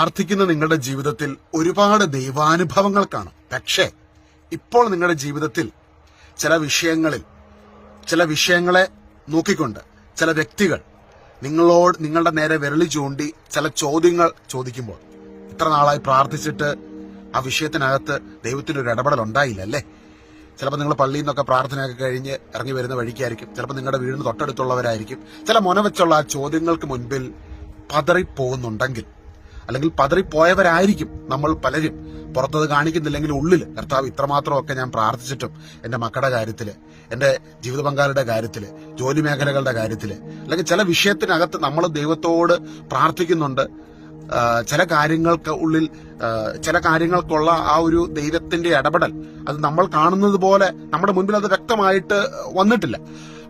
പ്രാർത്ഥിക്കുന്ന നിങ്ങളുടെ ജീവിതത്തിൽ ഒരുപാട് ദൈവാനുഭവങ്ങൾ കാണും. പക്ഷേ ഇപ്പോൾ നിങ്ങളുടെ ജീവിതത്തിൽ ചില വിഷയങ്ങളിൽ ചില വിഷയങ്ങളെ നോക്കിക്കൊണ്ട് ചില വ്യക്തികൾ നിങ്ങളോട് നിങ്ങളുടെ നേരെ വിരളി ചൂണ്ടി ചില ചോദ്യങ്ങൾ ചോദിക്കുമ്പോൾ ഇത്ര നാളായി പ്രാർത്ഥിച്ചിട്ട് ആ വിഷയത്തിനകത്ത് ദൈവത്തിന്റെ ഒരു ഇടപെടൽ ഉണ്ടായില്ല അല്ലേ? ചിലപ്പോൾ നിങ്ങൾ പള്ളിയിൽ നിന്നൊക്കെ പ്രാർത്ഥനയൊക്കെ കഴിഞ്ഞ് ഇറങ്ങി വരുന്ന വഴിക്കായിരിക്കും. ചിലപ്പോൾ നിങ്ങളുടെ വീടിന് തൊട്ടടുത്തുള്ളവരായിരിക്കും. ചില മുന വെച്ചുള്ള ആ ചോദ്യങ്ങൾക്ക് മുൻപിൽ പതറിപ്പോകുന്നുണ്ടെങ്കിൽ അല്ലെങ്കിൽ പതറിപ്പോയവരായിരിക്കും നമ്മൾ പലരും. പുറത്തത് കാണിക്കുന്നില്ലെങ്കിൽ ഉള്ളിൽ കർത്താവ് ഇത്രമാത്രമൊക്കെ ഞാൻ പ്രാർത്ഥിച്ചിട്ടും എന്റെ മക്കളുടെ കാര്യത്തിൽ എന്റെ ജീവിത പങ്കാളിയുടെ കാര്യത്തിൽ ജോലി മേഖലകളുടെ കാര്യത്തിൽ അല്ലെങ്കിൽ ചില വിഷയത്തിനകത്ത് നമ്മൾ ദൈവത്തോട് പ്രാർത്ഥിക്കുന്നുണ്ട്. ചില കാര്യങ്ങൾക്ക് ഉള്ളിൽ ചില കാര്യങ്ങൾക്കുള്ള ആ ഒരു ദൈവത്തിന്റെ ഇടപെടൽ അത് നമ്മൾ കാണുന്നത് പോലെ നമ്മുടെ മുൻപിൽ അത് വ്യക്തമായിട്ട് വന്നിട്ടില്ല.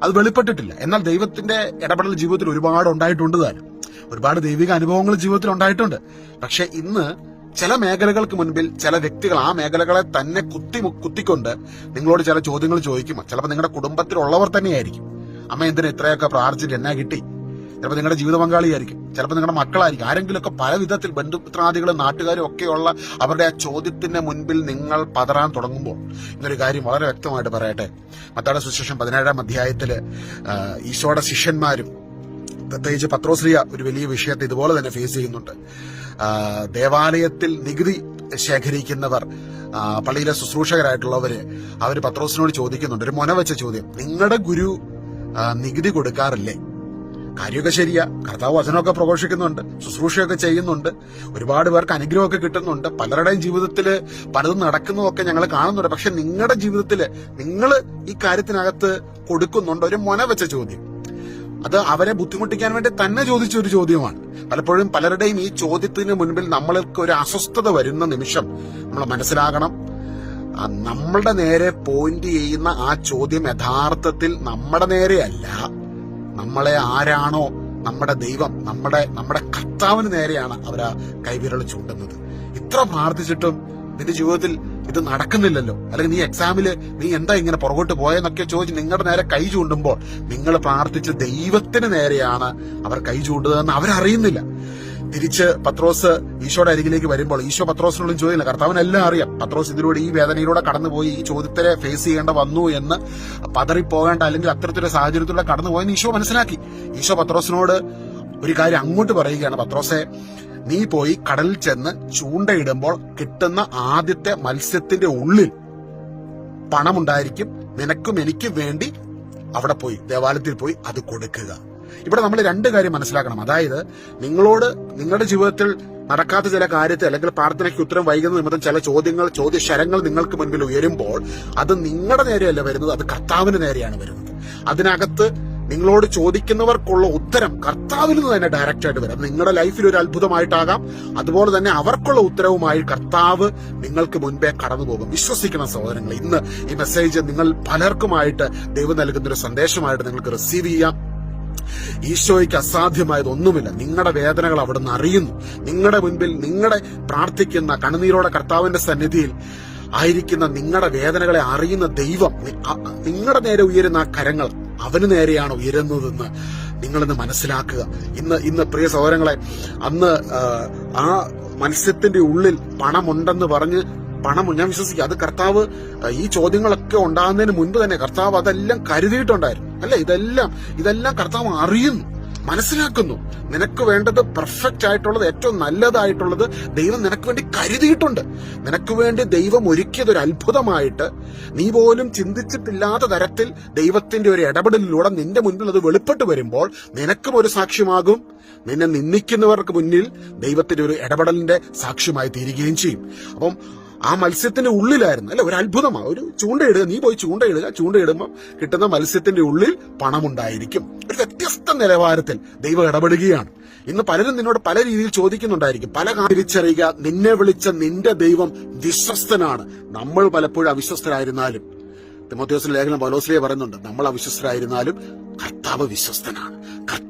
അത് വെളിപ്പെട്ടിട്ടില്ല. എന്നാൽ ദൈവത്തിന്റെ ഇടപെടൽ ജീവിതത്തിൽ ഒരുപാട് ഉണ്ടായിട്ടുണ്ട് താനും. ഒരുപാട് ദൈവിക അനുഭവങ്ങൾ ജീവിതത്തിൽ ഉണ്ടായിട്ടുണ്ട്. പക്ഷെ ഇന്ന് ചില മേഖലകൾക്ക് മുൻപിൽ ചില വ്യക്തികൾ ആ മേഖലകളെ തന്നെ കുത്തി കുത്തിക്കൊണ്ട് നിങ്ങളോട് ചില ചോദ്യങ്ങൾ ചോദിക്കും. ചിലപ്പോൾ നിങ്ങളുടെ കുടുംബത്തിലുള്ളവർ തന്നെയായിരിക്കും. അമ്മ എന്തിനാ ഇത്രയൊക്കെ പ്രാർത്ഥിച്ചിട്ട് എന്നാ കിട്ടി? ചിലപ്പോൾ നിങ്ങളുടെ ജീവിത പങ്കാളിയായിരിക്കും. ചിലപ്പോൾ നിങ്ങളുടെ മക്കളായിരിക്കും. ആരെങ്കിലുമൊക്കെ പല വിധത്തിൽ ബന്ധുമിത്രാദികളും നാട്ടുകാരും ഒക്കെയുള്ള അവരുടെ ആ ചോദ്യത്തിന് മുൻപിൽ നിങ്ങൾ പതറാൻ തുടങ്ങുമ്പോൾ ഇന്നൊരു കാര്യം വളരെ വ്യക്തമായിട്ട് പറയട്ടെ. മത്താടെ സുശേഷം പതിനേഴാം അധ്യായത്തിൽ ഈശോയുടെ ശിഷ്യന്മാരും പ്രത്യേകിച്ച് പത്രോസ്ലിയ ഒരു വലിയ വിഷയത്തെ ഇതുപോലെ തന്നെ ഫേസ് ചെയ്യുന്നുണ്ട്. ദേവാലയത്തിൽ നികുതി ശേഖരിക്കുന്നവർ പള്ളിയിലെ ശുശ്രൂഷകരായിട്ടുള്ളവര് അവർ പത്രോസിനോട് ചോദിക്കുന്നുണ്ട്. ഒരു മൊന വെച്ച ചോദ്യം. നിങ്ങളുടെ ഗുരു നികുതി കൊടുക്കാറില്ലേ? കാര്യമൊക്കെ ശരിയാ. കർത്താവ് വചനമൊക്കെ പ്രഘോഷിക്കുന്നുണ്ട്. ശുശ്രൂഷയൊക്കെ ചെയ്യുന്നുണ്ട്. ഒരുപാട് പേർക്ക് അനുഗ്രഹമൊക്കെ കിട്ടുന്നുണ്ട്. പലരുടെയും ജീവിതത്തിൽ പലതും നടക്കുന്നതൊക്കെ ഞങ്ങൾ കാണുന്നുണ്ട്. പക്ഷെ നിങ്ങളുടെ ജീവിതത്തിൽ നിങ്ങൾ ഈ കാര്യത്തിനകത്ത് കൊടുക്കുന്നുണ്ട്. ഒരു മൊന വെച്ച ചോദ്യം. അത് അവരെ ബുദ്ധിമുട്ടിക്കാൻ വേണ്ടി തന്നെ ചോദിച്ച ഒരു ചോദ്യമാണ്. പലപ്പോഴും പലരുടെയും ഈ ചോദ്യത്തിന് മുൻപിൽ നമ്മൾക്ക് ഒരു അസ്വസ്ഥത വരുന്ന നിമിഷം നമ്മൾ മനസ്സിലാകണം. നമ്മളുടെ നേരെ പോയിന്റ് ചെയ്യുന്ന ആ ചോദ്യം യഥാർത്ഥത്തിൽ നമ്മുടെ നേരെയല്ല. നമ്മളെ ആരാണോ? നമ്മുടെ ദൈവം നമ്മുടെ നമ്മുടെ കർത്താവിന് നേരെയാണ് അവർ ആ കൈവിരൽ ചൂണ്ടുന്നത്. ഇത്ര പ്രാർത്ഥിച്ചിട്ടും നിന്റെ ജീവിതത്തിൽ ഇത് നടക്കുന്നില്ലല്ലോ. അല്ലെങ്കിൽ നീ എക്സാമിൽ നീ എന്താ ഇങ്ങനെ പുറകോട്ട് പോയെന്നൊക്കെ ചോദിച്ച് നിങ്ങളുടെ നേരെ കൈ ചൂണ്ടുമ്പോൾ നിങ്ങൾ പ്രാർത്ഥിച്ച ദൈവത്തിന് നേരെയാണ് അവർ കൈ ചൂണ്ടുന്നതെന്ന് അവരറിയുന്നില്ല. തിരിച്ച് പത്രോസ് ഈശോയുടെ അരികിലേക്ക് വരുമ്പോൾ ഈശോ പത്രോസിനോടും ചോദിക്കില്ല കർത്താവിനെല്ലാം അറിയാം. പത്രോസ് ഇതിലൂടെ ഈ വേദനയിലൂടെ കടന്നുപോയി ഈ ചോദ്യത്തെ ഫേസ് ചെയ്യേണ്ട വന്നു എന്ന് പതറിപ്പോകേണ്ട അല്ലെങ്കിൽ അത്തരത്തിലുള്ള സാഹചര്യത്തിലൂടെ കടന്നുപോയെന്ന് ഈശോ മനസ്സിലാക്കി. ഈശോ പത്രോസിനോട് ഒരു കാര്യം അങ്ങോട്ട് പറയുകയാണ്. പത്രോസെ നീ പോയി കടലിൽ ചെന്ന് ചൂണ്ടയിടുമ്പോൾ കിട്ടുന്ന ആദ്യത്തെ മത്സ്യത്തിന്റെ ഉള്ളിൽ പണമുണ്ടായിരിക്കും. നിനക്കും എനിക്കും വേണ്ടി അവിടെ പോയി ദേവാലയത്തിൽ പോയി അത് കൊടുക്കുക. ഇവിടെ നമ്മൾ രണ്ട് കാര്യം മനസ്സിലാക്കണം. അതായത് നിങ്ങളോട് നിങ്ങളുടെ ജീവിതത്തിൽ നടക്കാത്ത ചില കാര്യത്തെ അല്ലെങ്കിൽ പ്രാർത്ഥനയ്ക്ക് ഉത്തരം വൈകുന്ന നിമിത്തം ചില ചോദ്യങ്ങൾ ചോദ്യശരങ്ങൾ നിങ്ങൾക്ക് മുൻപിൽ ഉയരുമ്പോൾ അത് നിങ്ങളുടെ നേരെയല്ല വരുന്നത് അത് കർത്താവിന് നേരെയാണ് വരുന്നത്. അതിനകത്ത് നിങ്ങളോട് ചോദിക്കുന്നവർക്കുള്ള ഉത്തരം കർത്താവിൽ നിന്ന് തന്നെ ഡയറക്റ്റ് ആയിട്ട് വരാം. നിങ്ങളുടെ ലൈഫിൽ ഒരു അത്ഭുതമായിട്ടാകാം. അതുപോലെ തന്നെ അവർക്കുള്ള ഉത്തരവുമായി കർത്താവ് നിങ്ങൾക്ക് മുൻപേ കടന്നു പോകും വിശ്വസിക്കണം സഹോദരങ്ങൾ ഇന്ന് ഈ മെസ്സേജ് നിങ്ങൾ പലർക്കുമായിട്ട് ദൈവം നൽകുന്ന ഒരു സന്ദേശമായിട്ട് നിങ്ങൾക്ക് റിസീവ് ചെയ്യാം. ഈശോയ്ക്ക് അസാധ്യമായത് ഒന്നുമില്ല. നിങ്ങളുടെ വേദനകൾ അവിടുന്ന് അറിയുന്നു. നിങ്ങളുടെ മുൻപിൽ നിങ്ങളെ പ്രാർത്ഥിക്കുന്ന കണ്ണുനീരോടെ കർത്താവിന്റെ സന്നിധിയിൽ ആയിരിക്കുന്ന നിങ്ങളുടെ വേദനകളെ അറിയുന്ന ദൈവം നിങ്ങളുടെ നേരെ ഉയരുന്ന ആ കരങ്ങൾ അവന് നേരെയാണ് ഉയരുന്നതെന്ന് നിങ്ങളിന്ന് മനസ്സിലാക്കുക. ഇന്ന് ഇന്ന് പ്രിയ സഹോദരങ്ങളെ അന്ന് ആ, മത്സ്യത്തിന്റെ ഉള്ളിൽ പണമുണ്ടെന്ന് പറഞ്ഞ് പണം ഞാൻ വിശ്വസിക്കുക അത് കർത്താവ് ഈ ചോദ്യങ്ങളൊക്കെ ഉണ്ടാകുന്നതിന് മുൻപ് തന്നെ കർത്താവ് അതെല്ലാം കരുതിയിട്ടുണ്ടായിരുന്നു. അല്ലെ? ഇതെല്ലാം ഇതെല്ലാം കർത്താവ് അറിയുന്നു. മനസ്സിലാക്കുന്നു. നിനക്ക് വേണ്ടത് പെർഫെക്റ്റ് ആയിട്ടുള്ളത് ഏറ്റവും നല്ലതായിട്ടുള്ളത് ദൈവം നിനക്ക് വേണ്ടി കരുതിയിട്ടുണ്ട്. നിനക്ക് വേണ്ടി ദൈവം ഒരുക്കിയത് ഒരു അത്ഭുതമായിട്ട് നീ പോലും ചിന്തിച്ചിട്ടില്ലാത്ത തരത്തിൽ ദൈവത്തിന്റെ ഒരു ഇടപെടലിലൂടെ നിന്റെ മുന്നിൽ അത് വെളിപ്പെട്ട് വരുമ്പോൾ നിനക്കും ഒരു സാക്ഷ്യമാകും. നിന്നെ നിന്ദിക്കുന്നവർക്ക് മുന്നിൽ ദൈവത്തിന്റെ ഒരു ഇടപെടലിന്റെ സാക്ഷ്യമായി തീരുകയും ചെയ്യും. അപ്പം ആ മത്സ്യത്തിന്റെ ഉള്ളിലായിരുന്നു. അല്ലെ ഒരു അത്ഭുതമാണ് ഒരു ചൂണ്ടയിടുക നീ പോയി ചൂണ്ടയിടുക. ചൂണ്ടയിടുമ്പോൾ കിട്ടുന്ന മത്സ്യത്തിന്റെ ഉള്ളിൽ പണമുണ്ടായിരിക്കും. ഒരു വ്യത്യസ്ത നിലവാരത്തിൽ ദൈവം ഇടപെടുകയാണ്. ഇന്ന് പലരും നിന്നോട് പല രീതിയിൽ ചോദിക്കുന്നുണ്ടായിരിക്കും. പല തിരിച്ചറിയുക നിന്നെ വിളിച്ച നിന്റെ ദൈവം വിശ്വസ്തനാണ്. നമ്മൾ പലപ്പോഴും അവിശ്വസ്തരായിരുന്നാലും. തിമോത്യോസിന്റെ ലേഖനം പലോസ്ലിയെ പറയുന്നുണ്ട് നമ്മൾ അവിശ്വസ്തരായിരുന്നാലും കർത്താവ് വിശ്വസ്തനാണ്.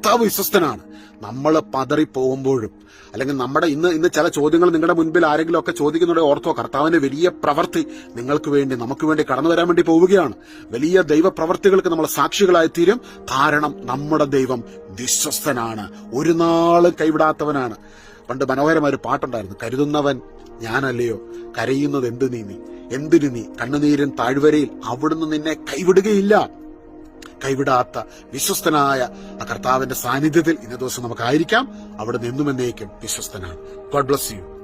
കർത്താവ് വിശ്വസ്തനാണ്. നമ്മൾ പതറിപ്പോകുമ്പോഴും അല്ലെങ്കിൽ നമ്മുടെ ഇന്ന് ഇന്ന് ചില ചോദ്യങ്ങൾ നിങ്ങളുടെ മുൻപിൽ ആരെങ്കിലും ഒക്കെ ചോദിക്കുന്നുണ്ട് ഓർത്തോ കർത്താവിന്റെ വലിയ പ്രവൃത്തി നിങ്ങൾക്ക് വേണ്ടി നമുക്ക് വേണ്ടി കടന്നു വരാൻ വേണ്ടി പോവുകയാണ്. വലിയ ദൈവ പ്രവർത്തികൾക്ക് നമ്മൾ സാക്ഷികളായി തീരും കാരണം നമ്മുടെ ദൈവം വിശ്വസ്തനാണ്. ഒരു നാളും കൈവിടാത്തവനാണ്. പണ്ട് മനോഹരമായ ഒരു പാട്ടുണ്ടായിരുന്നു. കരുതുന്നവൻ ഞാനല്ലയോ? കരയുന്നത് എന്ത് നീ നീ? എന്തിനു നീ? കണ്ണുനീരൻ താഴ്വരയിൽ അവിടുന്ന് നിന്നെ കൈവിടുകയില്ല. കൈവിടാത്ത വിശ്വസ്തനായ ആ കർത്താവിന്റെ സാന്നിധ്യത്തിൽ ഇന്ന ദിവസം നമുക്കായിരിക്കാം. അവിടെ നിന്നുമെന്നേക്കും വിശ്വസ്തനാണ്. God bless you